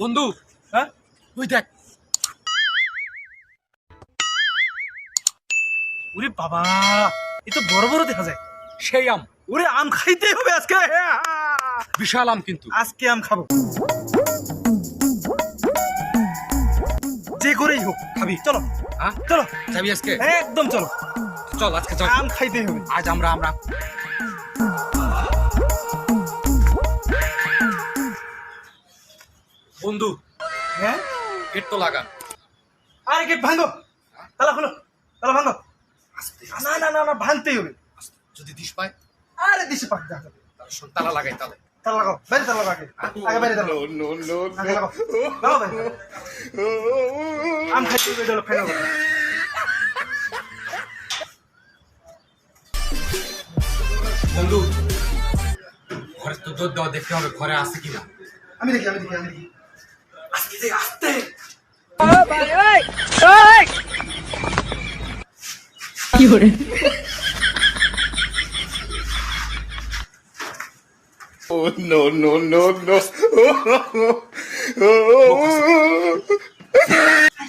বন্ধু হ্যাঁ? ওই দেখ। ওরে বাবা এ তো বড় বড় দেখা যায়। সেই আম। ওরে আম খাইতে হবে আজকে। বিশাল আম কিন্তু। আজকে আম খাব। যে করেই হোক খাবি। চলো। হ্যাঁ? চলো। যাবি আজকে? একদম চলো। চল আজকে চল। আম খাইতে হবে। আজ আমরা আমরা। গেট তো লাগান। আরে গেট ভাঙো। তালা খোলো তালা ভাঙো। না না না না ভাঙতেই হবে। যদি দিস পায়। আরে দিশে পাক যাবে তাহলে শোন তালা লাগাই তাহলে। তালা লাগাও বাইরে তালা লাগাও আগে। আগে বাইরে তালা লাগাও। লাগাও। বাইরে আম খাইতে হবে চলো ফাইনাল বন্ধু ঘরে তো দৌড় দেওয়া দেখতে হবে ঘরে আছে কিনা? আমি দেখি আমি দেখি আমি দেখি। আস্তে। দে, আস্তে Oh, no, no, no, no.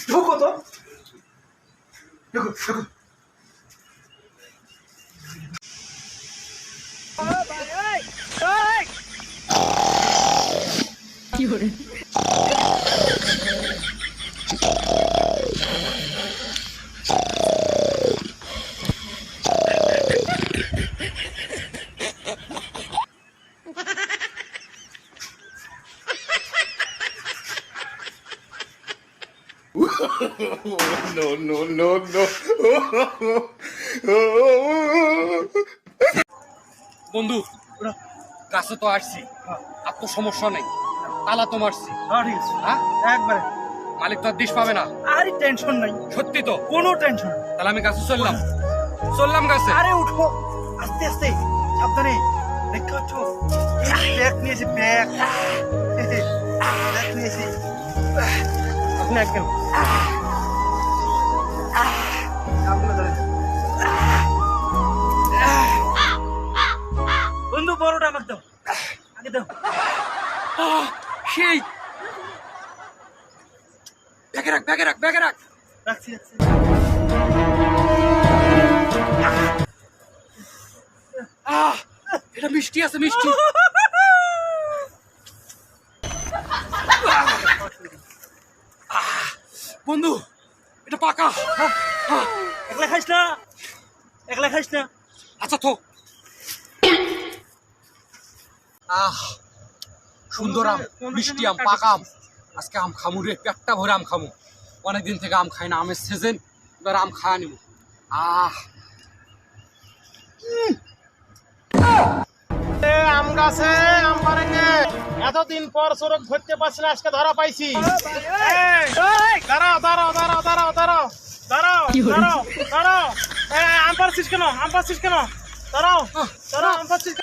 ঢোকো তো ঢোকো ঢোকো no, no, no, no. বন্ধু কাছে তো আসছি। হ্যাঁ আর তো সমস্যা নেই। তালা তো মারছি। হ্যাঁ, ঠিক আছে। হ্যাঁ? একবারে। মালিক তো আর দিস পাবে না। আরে টেনশন নাই। সত্যি তো? কোনো টেনশন তাহলে আমি কাছে চললাম। চললাম কাছে। আরে উঠো। আস্তে আস্তে। সাবধানে। দেখতে পাচ্ছ? ব্যাগ নিয়েছি ব্যাগ। ব্যাগ নিয়েছি। আপনি। বন্ধু বড়টা আমাকে দাও। আগে দাও। সেই। ব্যাগে রাখ ব্যাগে রাখ ব্যাগে রাখ। রাখছি রাখছি। এটা মিষ্টি আছে মিষ্টি। বন্ধু এটা পাকা। একলা খাইস না? একলা খাইস না? আচ্ছা তো আহ সুন্দর আম মিষ্টি আম পাকা আম। আজকে আম খামু রে পেটটা ভরে আম খামু। অনেকদিন থেকে আম খাই না আমের সিজন এবার আম খাওয়া নিব। আহ। এ, আম গাছে আম পারেঙ্গে এতদিন পর সড়ক ধরতে পারছি না আজকে ধরা পাইছি। ধরো দাঁড়াও দাঁড়াও দাঁড়াও দাঁড়াও দাঁড়াও দাঁড়াও দাঁড়াও দাঁড়াও। এ, আম পারছিস কেন? আম পারছিস কেন? দাঁড়াও দাঁড়াও আম পারছিস